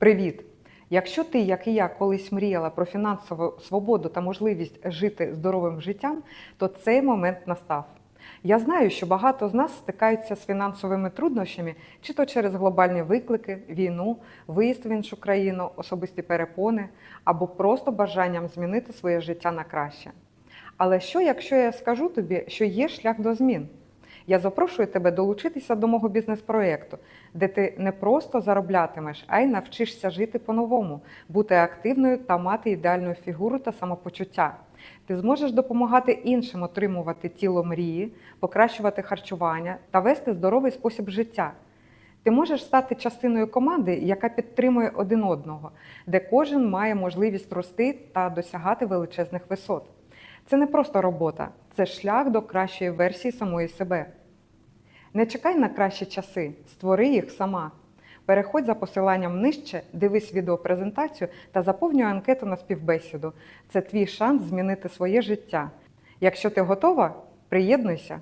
Привіт! Якщо ти, як і я, колись мріяла про фінансову свободу та можливість жити здоровим життям, то цей момент настав. Я знаю, що багато з нас стикаються з фінансовими труднощами, чи то через глобальні виклики, війну, виїзд в іншу країну, особисті перепони або просто бажанням змінити своє життя на краще. Але що, якщо я скажу тобі, що є шлях до змін? Я запрошую тебе долучитися до мого бізнес-проєкту, де ти не просто зароблятимеш, а й навчишся жити по-новому, бути активною та мати ідеальну фігуру та самопочуття. Ти зможеш допомагати іншим отримувати тіло мрії, покращувати харчування та вести здоровий спосіб життя. Ти можеш стати частиною команди, яка підтримує один одного, де кожен має можливість рости та досягати величезних висот. Це не просто робота, це шлях до кращої версії самої себе. Не чекай на кращі часи, створи їх сама. Переходь за посиланням нижче, дивись відеопрезентацію та заповнюй анкету на співбесіду. Це твій шанс змінити своє життя. Якщо ти готова, приєднуйся.